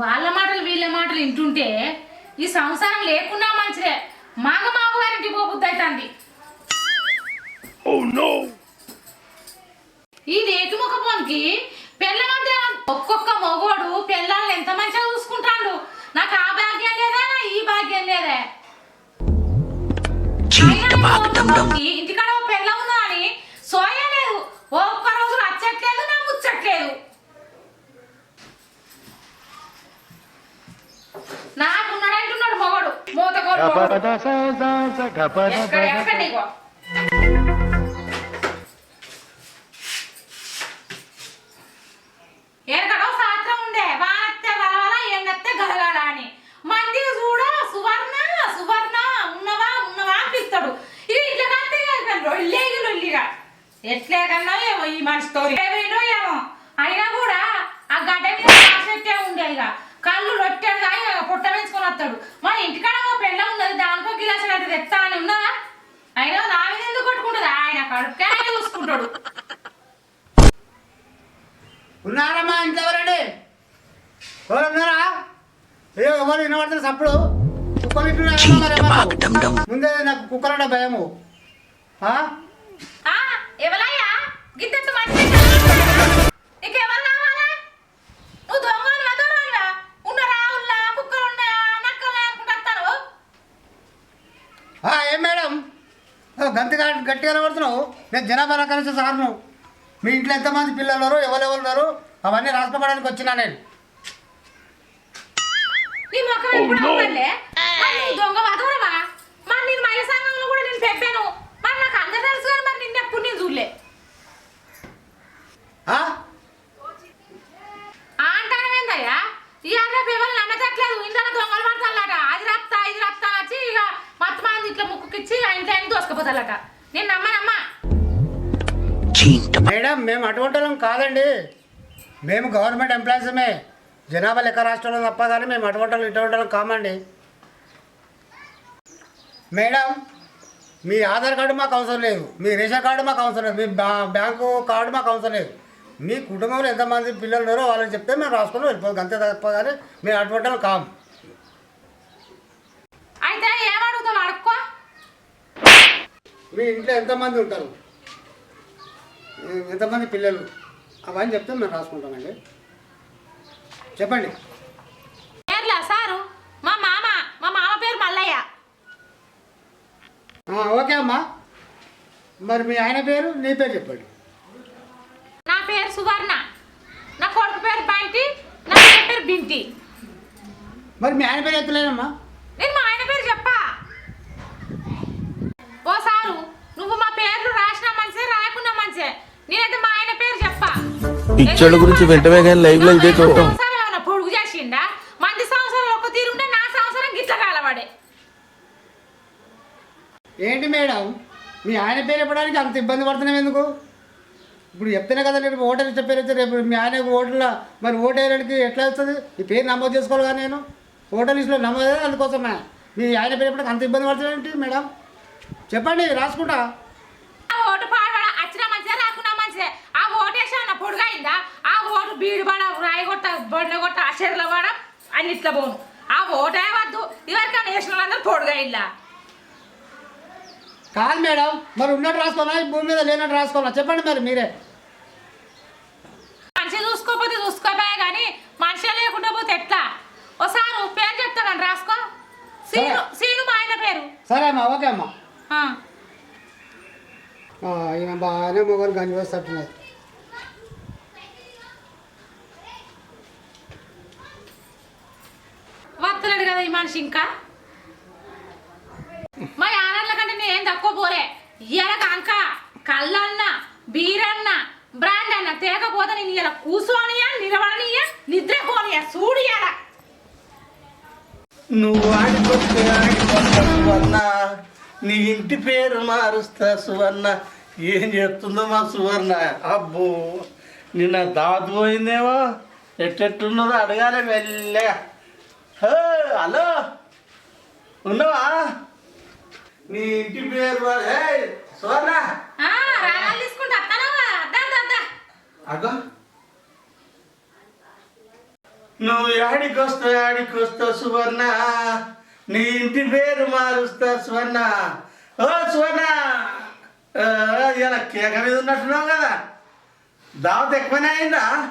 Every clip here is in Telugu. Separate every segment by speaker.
Speaker 1: వాళ్ళ మాటలు వీళ్ళ మాటలు వింటుంటే ఈ సంసారం లేకున్నా మంచిదే. మాగ మామగారింటి పోబుద్ది అవుతుంది ఈ రేటు ముఖపోనికి పెళ్ళ మధ్య ఒక్కొక్క మొగోడు పిల్లల్ని ఎంత మంచిగా చూసుకుంటాడు? నాకు ఆ భాగ్యం లేదా నా ఈ భాగ్యం లేదే? ఇంటికాడ ఓ పెళ్ళ ఉందా అని సోయ లేదు ఒక్క రోజు రచ్చట్లేదు నా ముచ్చట్లేదు నాకున్నాడంటున్నాడు మొగడు మూతకోడు మొగడు. ఎరగడో సాత్రం ఉండే వానత్తే వలవల ఎండత్తే గలగల అని మంది చూడ సువర్ణ సువర్ణ ఉన్నవా ఉన్నవా అనిపిస్తాడు ఇది ఇట్లా కత్తే రొల్లేగి రొల్లిగా ఎట్లే కన్నా ఏమో ఈ మనిషితో ఏమో ఏమో అయినా కూడా ఆ గడ్డ మీద రాసెట్టే ఉండే ఇక కళ్ళు రొట్టాడు కానీ ఇక పుట్ట పెంచుకొని వస్తాడు మన ఇంటికాడ ఓ పెళ్ళ ఉన్నది దానికో గిలాస అంటే తెస్తా అని ఉన్నదా అయినా నా మీద ఎందుకు కొట్టుకుంటుంది? ఆయన కడుపుకే ఆయన చూసుకుంటాడు
Speaker 2: ఉన్నారమ్మా ఇంట్లో ఎవరండి? ఎవరు ఉన్నారా? ఏ ఎవరు వినబడుతుంది సప్పుడు? కుక్కలు? ముందే నాకు కుక్కలంటే భయము. ఆ?
Speaker 1: ఆ, ఎవలయ్యా? గిద్దెత్త మంచి నీకెవరు కావాలా? నువ్వు దొరనివా ఉన్నరా ఉల్లా కుక్కలు ఉన్నాయా నక్కలు అనుకుంటా వస్తాను
Speaker 2: ఆ, ఏం మేడం ఓ, గంతి గా- గట్టిగా నిలబడుతున్నావు నేను జనాభా రకాల సార్ను మీ ఇంట్లో ఎంతమంది పిల్లలు ఉన్నారు ఎవరెవరు ఉన్నారు? అవన్నీ రాసుకోవడానికి వచ్చినా నేను.
Speaker 1: నీ ముఖం ఎప్పుడు అవ్వలే మరి నువ్వు దొంగ వదవరవా మరి నేను మహిళా సంఘంలో కూడా నేను చెప్పాను మరి నాకు అందరు తెలుసు కానీ మరి నిన్న ఎప్పుడు నేను
Speaker 2: మేడం మేము అటువంటి వాళ్ళం కాదండి. మేము గవర్నమెంట్ ఎంప్లాయీసమే జనాభా లెక్క రాష్ట్రంలో తప్ప కానీ మేము అటువంటి వాళ్ళు ఇటువంటి వాళ్ళం కామండి. మేడం మీ ఆధార్ కార్డు మాకు అవసరం లేదు. మీ రేషన్ కార్డు మాకు అవసరం లేదు. మీ బ్యా- బ్యాంకు కార్డు మాకు అవసరం లేదు. మీ కుటుంబంలో ఎంతమంది పిల్లలు ఉన్నారో వాళ్ళని చెప్తే మేము రాసుకొని వెళ్ళిపోతాం. అంతే తప్ప కానీ మేము అటువంటి వాళ్ళం కాము
Speaker 1: అయితే అడుక్కో.
Speaker 2: మీ ఇంట్లో ఎంతమంది ఉంటారు? ఎంతమంది పిల్లలు. అవన్నీ చెప్తే మేము రాసుకుంటామండి చెప్పండి.
Speaker 1: పేర్లా సారు? మా మామ మా మామ పేరు మల్లయ్య.
Speaker 2: ఓకే అమ్మా. మరి మీ ఆయన పేరు నీ పేరు చెప్పండి.
Speaker 1: నా పేరు సువర్ణ. నా కొడుకు పేరు బంటి నా పేరు బింటి.
Speaker 2: మరి మీ ఆయన పేరు ఎత్తలేనమ్మా.
Speaker 1: నేను మా ఆయన పేరు చెప్పా. ఓ సారు నువ్వు మా పేర్లు రాసినా మంచిదే రాయకున్నా మంచిదే. నేనైతే మా ఆయన పేరు చెప్పా.
Speaker 3: గురించి వెంటనే కానీ లైవ్లో ఇదే చూడటం.
Speaker 1: సంవత్సరం ఏమైనా పొడుగు చేసిండా? మంది సంవత్సరం ఒక తీరుంటే నా సంవత్సరం గిట్ల కాలవాడే.
Speaker 2: ఏంటి మేడం? మీ ఆయన పేరు చెప్పడానికి అంత ఇబ్బంది పడుతున్నాం ఎందుకు? ఇప్పుడు చెప్తేనే కదా రేపు ఓటర్ ఇచ్చే పేరు వచ్చి రేపు మీ ఆయన ఓటర్ల మరి ఓటు వేయడానికి ఎట్లా వస్తుంది ఈ పేరు నమోదు చేసుకోవాలి కదా నేను. ఓటర్ లిస్టులో నమోదు అందుకోసమే. మీ ఆయన పేరు చెప్పడానికి అంత ఇబ్బంది పడుతుంది మేడం? చెప్పండి రాసుకుంటా
Speaker 1: ఆ ఓటు పాడబడ అచ్చిన మంచిదే రాకున్నా మంచిదే ఆ ఓటు వేసా పొడుగైందా ఆ ఓటు బీడు పడ రాయగొట్ట బొండ కొట్ట అక్షరల పడ అని ఇట్లా పోను. ఆ ఓటే వద్దు. ఇవరికైనా వేసిన వాళ్ళందరూ పొడుగైందా
Speaker 2: కాదు మేడం మరి ఉన్నట్టు రాసుకోవాలా? ఈ భూమి మీద లేనట్టు రాసుకోవాలా? చెప్పండి మరి మీరే.
Speaker 1: మనిషి చూసుకోకపోతే చూసుకోపోయే కానీ మనిషి లేకుండా పోతే ఎట్లా? ఒకసారి పేరు చెప్తా కానీ రాసుకో. సీను. సీను మా ఆయన పేరు.
Speaker 2: సరే అమ్మా ఓకే అమ్మా. ఈయన బాగానే మొగలు గంజి వేస్తున్నది
Speaker 1: వస్తలేడు కదా ఈ మనిషి ఇంకా? మా ఆనర్ల కంటే నేను తక్కువ పోలే. ఇయ్యాల అంక కళ్ళన్న బీరన్న బ్రాండ్ అన్న తేకపోతే నేను ఇలా కూర్చోనియా నిలబడనియా నిద్రపోనియా చూడియాల
Speaker 4: నువ్వు ఆడిపోతే ఆడిపోతా సువర్ణ. నీ ఇంటి పేరు మారుస్తా సువర్ణ. ఏం చేస్తుందో మా సువర్ణ. అబ్బో నిన్న దాదు పోయిందేమో? ఎట్టెట్టున్నదో అడగాలి వెళ్ళగా హలో. ఉన్నావా? నీ ఇంటి పేరు మా- హే సువర్ణ.
Speaker 1: ఆ, రాగాలు తీసుకుంటా. అత్తానవా అద్దా అద్దా, అద్దా.
Speaker 4: అగో. నువ్వు యాడికి వస్తావు యాడికి వస్తావు సువర్ణ. నీ ఇంటి పేరు మారుస్తా సువర్ణ. ఓ సువర్ణ. ఇలా కేక మీద ఉన్నట్టున్నావు కదా. దావత్ ఎక్కువనే అయిందా?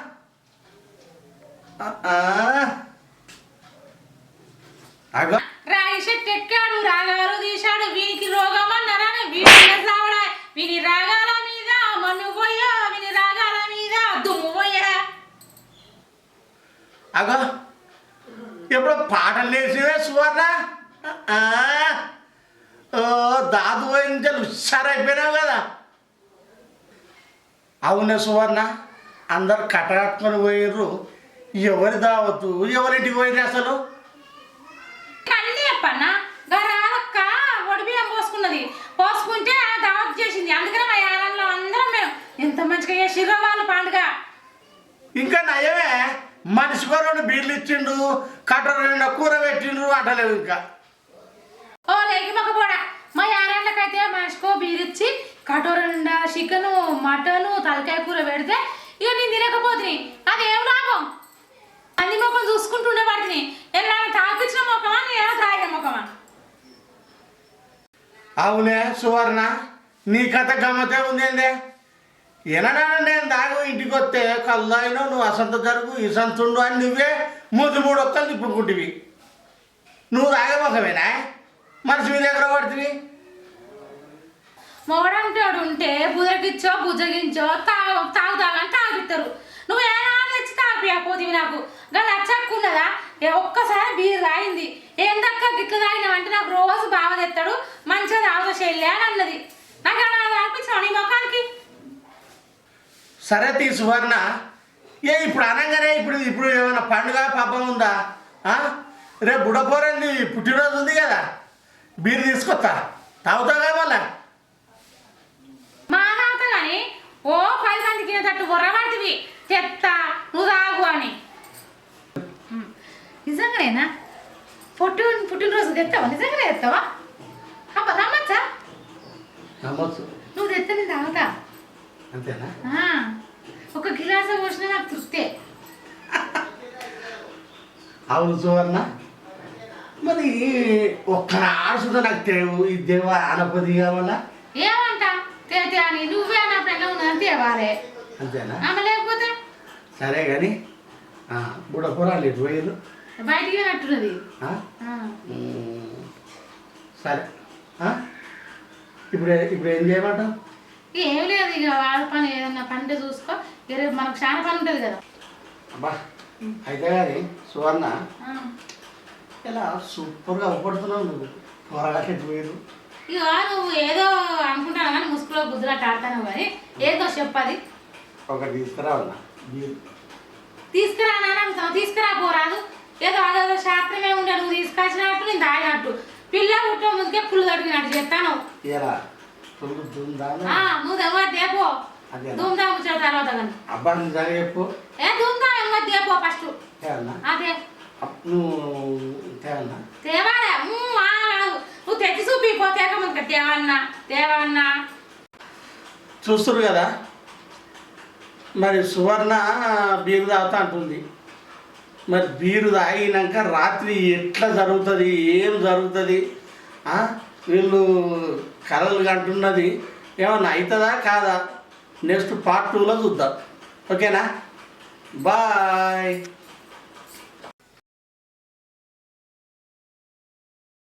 Speaker 1: రాయి చెట్టు ఎక్కాడు రాగాలు తీశాడు వీనికి రోగం అన్నారని వీడి సావడా వీని రాగాల మీద మన్ను పోయా వీని రాగాల మీద దుమ్ము పోయా.
Speaker 4: అగో ఎప్పుడు పాటలు నేర్చివే సువర్ణ? దాదు పోయిన హుషారైపోయినావు కదా. అవునే సువర్ణ? అందరు కట్టకట్టుకొని పోయిర్రు. ఎవరి దావతు ఎవరింటికి పోయిర్రు అసలు
Speaker 1: అన్నీ చెప్పన్నా గరాలక్క ఒడి బియ్యం పోసుకున్నది పోసుకుంటే ఆ దావత్ చేసింది అందుకనే మా యారంలో అందరం మేము ఎంత మంచిగా చేసిర్రో వాళ్ళు పండుగ.
Speaker 4: ఇంకా నయమే మనిషికో రెండు బీర్లు ఇచ్చిండు కట్ట రెండు కూర పెట్టిండ్రు అంటలేవు ఇంకా.
Speaker 1: ఓ లేకి మొక్క పోడా మా యారాళ్ళకైతే మనిషికో బీరిచ్చి కటోర నిండా చికెను మటను తలకాయ కూర పెడితే ఇక నేను తినకపోతుంది అది ఏం లాభం? అన్ని ముఖం చూసుకుంటుండే పడుతుంది ఎలా తాపించిన ముఖమా నేను తాగిన ముఖమా?
Speaker 4: అవునే సువర్ణ నీ కథ గమ్మతే ఉందేందే? ఎనడాన నేను దాగు ఇంటికి వస్తే కల్లాయినో నువ్వు అసంత జరుగు ఈ సంతుండు అని నువ్వే మూడు మూడు ఒక్కలు తిప్పుకుంటువి. నువ్వు తాగమొకమేనా మనిషి మీద ఎక్కడ పడుతుంది?
Speaker 1: మొగడంటాడు ఉంటే బుదగిచ్చో బుజగించో తాగు తాగుతావని తాగిస్తారు నువ్వు ఏనా తెచ్చి తాగిపోతివి నాకు? కానీ నచ్చక్కున్నదా ఏ ఒక్కసారి బీర్ తాగింది. ఏం దక్క గిట్ల తాగినావంటే నాకు రోజు బాగా తెస్తాడు మంచిగా తాగుతా చెల్లి అని అన్నది. నాకు అలా అనిపించావు నీ ముఖానికి?
Speaker 4: సరే సువర్ణ. ఏ ఇప్పుడు అనగానే ఇప్పుడు ఇప్పుడు ఏమైనా పండుగ పబ్బం ఉందా? రేపు బుడపోరంది పుట్టినరోజు ఉంది కదా. బీరు తీసుకొస్తా. తాగుతావా మళ్ళా?
Speaker 1: మా తాత కానీ ఓ పది మంది తినేటట్టు బొర్రబడితివి చెత్తా నువ్వు తాగు అని. నిజంగానేనా? పుట్టి పుట్టినరోజు తెస్తావా నిజంగానే తెస్తావా అబ్బ రమ్మచ్చా
Speaker 4: నమ్మొచ్చు.
Speaker 1: నువ్వు తెస్తే నేను తాగుతా.
Speaker 4: అంతేనా
Speaker 1: ఆ, ఒక గిలాస పోసినా నాకు తృప్తే
Speaker 4: అవును సువర్ణ మరి ఒక్క ఆడుసుందో నాకు తెవు ఈ దేవ అనపది కావాలా?
Speaker 1: ఏమంట? తేతే అని నువ్వే అన్నప్పుడు ఎలా ఉన్నదని తేవాలే
Speaker 4: అంతేనా?
Speaker 1: ఆమె లేకపోతే?
Speaker 4: సరే కానీ బుడపూరాలు ఎటు పోయారు
Speaker 1: బయటికి.
Speaker 4: మ్మ్. సరే? ఇప్పుడు ఇప్పుడు ఏం చేయమంటావు?
Speaker 1: ఏం లేదు ఇక వాళ్ళ పని ఏదన్నా పని చూసుకో. రేపు మనకు చాలా పని ఉంటుంది కదా.
Speaker 4: అబ్బా అయితే కానీ సువర్ణ. ఇలా సూపర్గా అవపడుతున్నావు నువ్వు. త్వరగా పోయారు
Speaker 1: ఇక నువ్వు ఏదో అనుకుంటాను కానీ ముసుగులో బుద్ధులాట ఆడతాను కానీ ఏదో చెప్పాలి
Speaker 4: ఒకటి తీసుకురావన్నా
Speaker 1: అంటావు తీసుకురా పోరాదు ఏదో అదేదో శాస్త్రమే ఉండే నువ్వు తీసుకొచ్చినట్టు నేను తాగినట్టు. పిల్ల పుట్ట ముందుకే పుల్లు తడిగినట్టు చెప్తాను. తెగ దేపో ముచ్చట తర్వాత కానీ.
Speaker 4: అబ్బా నిజంగా చెప్పు.
Speaker 1: ఏ దేపో ఫస్ట్.
Speaker 4: తేవన్నా?
Speaker 1: అదే
Speaker 4: నువ్వు తేవన్నా?
Speaker 1: తేవాలే? తెచ్చి చూపి పో తేక ముందుక తేవన్నా తేవన్నా.
Speaker 4: చూస్తున్నారు కదా? మరి సువర్ణ బీరు తాగుతా అంటుంది. మరి బీరు తాగినాక రాత్రి ఎట్లా జరుగుతుంది? ఏం జరుగుతుంది? వీళ్ళు కలలు కంటున్నది. ఏమన్నా అవుతుందా కాదా? నెక్స్ట్ పార్ట్ టూలో చూద్దాం. ఓకేనా? Bye!